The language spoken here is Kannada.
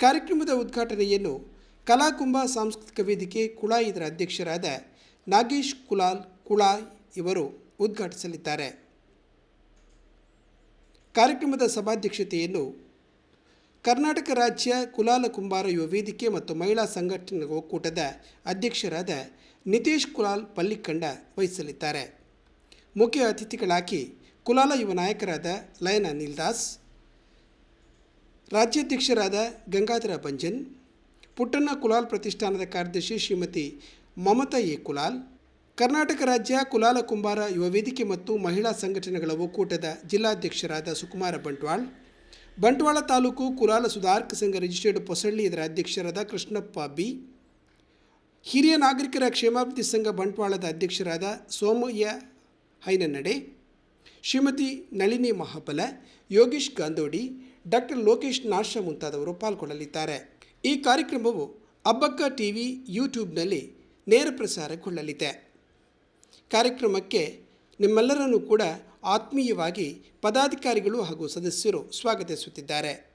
ಕಾರ್ಯಕ್ರಮದ ಉದ್ಘಾಟನೆಯನ್ನು ಕಲಾಕುಂಭ ಸಾಂಸ್ಕೃತಿಕ ವೇದಿಕೆ ಕುಳಾಯಿ ಇದರ ಅಧ್ಯಕ್ಷರಾದ ನಾಗೇಶ್ ಕುಲಾಲ್ ಕುಳಾಯ್ ಇವರು ಉದ್ಘಾಟಿಸಲಿದ್ದಾರೆ. ಕಾರ್ಯಕ್ರಮದ ಸಭಾಧ್ಯಕ್ಷತೆಯನ್ನು ಕರ್ನಾಟಕ ರಾಜ್ಯ ಕುಲಾಲ ಕುಂಬಾರ ಯುವ ವೇದಿಕೆ ಮತ್ತು ಮಹಿಳಾ ಸಂಘಟನೆ ಒಕ್ಕೂಟದ ಅಧ್ಯಕ್ಷರಾದ ನಿತೇಶ್ ಕುಲಾಲ್ ಪಲ್ಲಿಕಂಡ ವಹಿಸಲಿದ್ದಾರೆ. ಮುಖ್ಯ ಅತಿಥಿಗಳಾಗಿ ಕುಲಾಲ ಯುವ ನಾಯಕರಾದ ಲಯನ ಅನಿಲ್ ದಾಸ್ ರಾಜ್ಯಾಧ್ಯಕ್ಷರಾದ ಗಂಗಾಧರ ಭಂಜನ್ ಪುಟ್ಟಣ್ಣ ಕುಲಾಲ್ ಪ್ರತಿಷ್ಠಾನದ ಕಾರ್ಯದರ್ಶಿ ಶ್ರೀಮತಿ ಮಮತಾ ಎ. ಕುಲಾಲ್, ಕರ್ನಾಟಕ ರಾಜ್ಯ ಕುಲಾಲ ಕುಂಬಾರ ಯುವ ವೇದಿಕೆ ಮತ್ತು ಮಹಿಳಾ ಸಂಘಟನೆಗಳ ಒಕ್ಕೂಟದ ಜಿಲ್ಲಾಧ್ಯಕ್ಷರಾದ ಸುಕುಮಾರ ಬಂಟ್ವಾಳ್, ಬಂಟ್ವಾಳ ತಾಲೂಕು ಕುಲಾಲ ಸುಧಾರಕ ಸಂಘ ರಿಜಿಸ್ಟರ್ಡ್ ಪೊಸಳ್ಳಿ ಇದರ ಅಧ್ಯಕ್ಷರಾದ ಕೃಷ್ಣಪ್ಪ ಬಿ, ಹಿರಿಯ ನಾಗರಿಕರ ಕ್ಷೇಮಾಭಿವೃದ್ಧಿ ಸಂಘ ಬಂಟ್ವಾಳದ ಅಧ್ಯಕ್ಷರಾದ ಸೋಮಯ್ಯ ಹೈನನ್ನಡೆ, ಶ್ರೀಮತಿ ನಳಿನಿ ಮಹಾಬಲ ಯೋಗೀಶ್ ಗಾಂದೋಡಿ ಡಾಕ್ಟರ್ ಲೋಕೇಶ್ ನಾಶ ಮುಂತಾದವರು ಪಾಲ್ಗೊಳ್ಳಲಿದ್ದಾರೆ. ಈ ಕಾರ್ಯಕ್ರಮವು ಅಬ್ಬಕ್ಕ ಟಿವಿ, ಯೂಟ್ಯೂಬ್ನಲ್ಲಿ ನೇರ ಪ್ರಸಾರಗೊಳ್ಳಲಿದೆ. ಕಾರ್ಯಕ್ರಮಕ್ಕೆ ನಿಮ್ಮೆಲ್ಲರನ್ನೂ ಕೂಡ ಆತ್ಮೀಯವಾಗಿ ಪದಾಧಿಕಾರಿಗಳು ಹಾಗೂ ಸದಸ್ಯರು ಸ್ವಾಗತಿಸುತ್ತಿದ್ದಾರೆ.